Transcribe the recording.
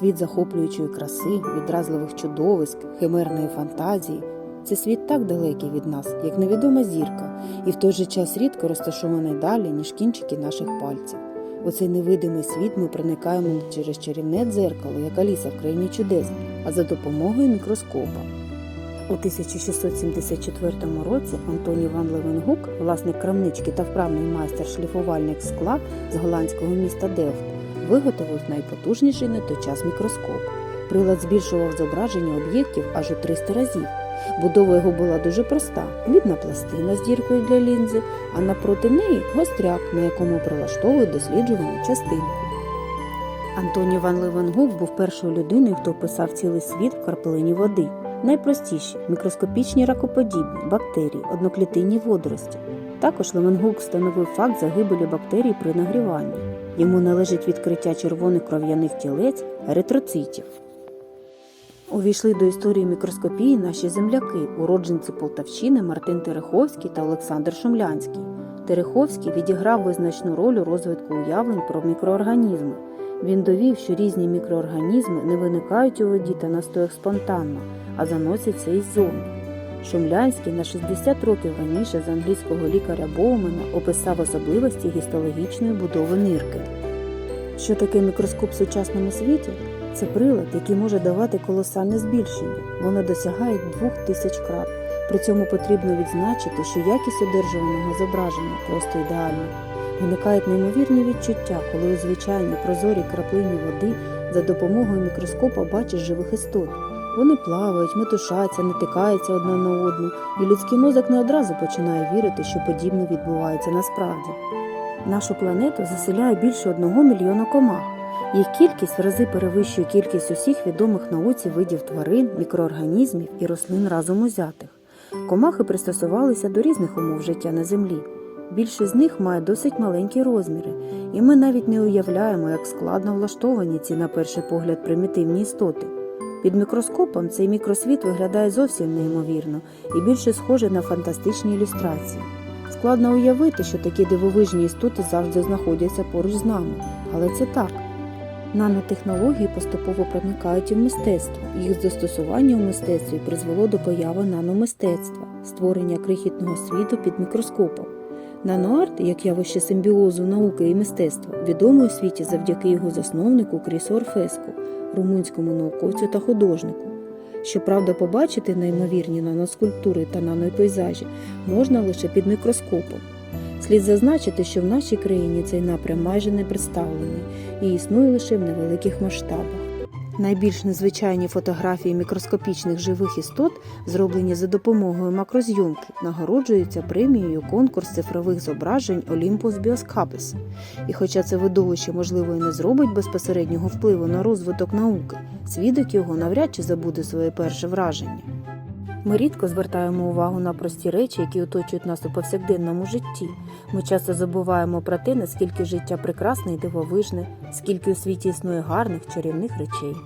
світ захоплюючої краси, відразливих чудовиськ, химерної фантазії. Це світ так далекий від нас, як невідома зірка, і в той же час рідко розташований далі, ніж кінчики наших пальців. У цей невидимий світ ми проникаємо не через чарівне дзеркало, як Аліса в країні чудес, а за допомогою мікроскопа. У 1674 році Антоній Ван Левенгук, власник крамнички та вправний майстер-шліфувальник скла з голландського міста Делфт, виготовив найпотужніший на той час мікроскоп. Прилад збільшував зображення об'єктів аж у 300 разів. Будова його була дуже проста: мідна пластина з діркою для лінзи, а напроти неї гостряк, на якому прилаштовують досліджувану частинку. Антоній Ван Левенгук був першою людиною, хто описав цілий світ в краплині води. Найпростіші мікроскопічні ракоподібні, бактерії, одноклітинні водорості. Також Левенгук встановив факт загибелі бактерій при нагріванні. Йому належить відкриття червоних кров'яних тілець еритроцитів. Увійшли до історії мікроскопії наші земляки, уродженці Полтавщини Мартин Тереховський та Олександр Шумлянський. Тереховський відіграв визначну роль у розвитку уявлень про мікроорганізми. Він довів, що різні мікроорганізми не виникають у воді та настоях спонтанно, а заносяться іззовні. Шумлянський на 60 років раніше з англійського лікаря Боумена описав особливості гістологічної будови нирки. Що таке мікроскоп в сучасному світі? Це прилад, який може давати колосальне збільшення. Воно досягає 2000 крат. При цьому потрібно відзначити, що якість одержуваного зображення просто ідеальна. Виникають неймовірні відчуття, коли у звичайній прозорій краплині води за допомогою мікроскопа бачиш живих істот. Вони плавають, метушаться, натикаються одна на одну, і людський мозок не одразу починає вірити, що подібне відбувається насправді. Нашу планету заселяє більше одного мільйона комах. Їх кількість в рази перевищує кількість усіх відомих науці видів тварин, мікроорганізмів і рослин разом узятих. Комахи пристосувалися до різних умов життя на землі. Більшість з них має досить маленькі розміри, і ми навіть не уявляємо, як складно влаштовані ці, на перший погляд, примітивні істоти. Під мікроскопом цей мікросвіт виглядає зовсім неймовірно і більше схоже на фантастичні ілюстрації. Складно уявити, що такі дивовижні істоти завжди знаходяться поруч з нами, але це так. Нанотехнології поступово проникають і в мистецтво. Їх застосування у мистецтві призвело до появи наномистецтва, створення крихітного світу під мікроскопом. Наноарт, як явище симбіозу науки і мистецтва, відомий у світі завдяки його засновнику Крісу Орфеску, румунському науковцю та художнику. Щоправда, побачити неймовірні наноскульптури та нанопейзажі можна лише під мікроскопом. Слід зазначити, що в нашій країні цей напрям майже не представлений і існує лише в невеликих масштабах. Найбільш незвичайні фотографії мікроскопічних живих істот, зроблені за допомогою макрозйомки, нагороджуються премією конкурс цифрових зображень Olympus Bioscapes. І хоча це видовище, можливо, і не зробить безпосереднього впливу на розвиток науки, свідок його навряд чи забуде своє перше враження. Ми рідко звертаємо увагу на прості речі, які оточують нас у повсякденному житті. Ми часто забуваємо про те, наскільки життя прекрасне і дивовижне, скільки у світі існує гарних чарівних речей.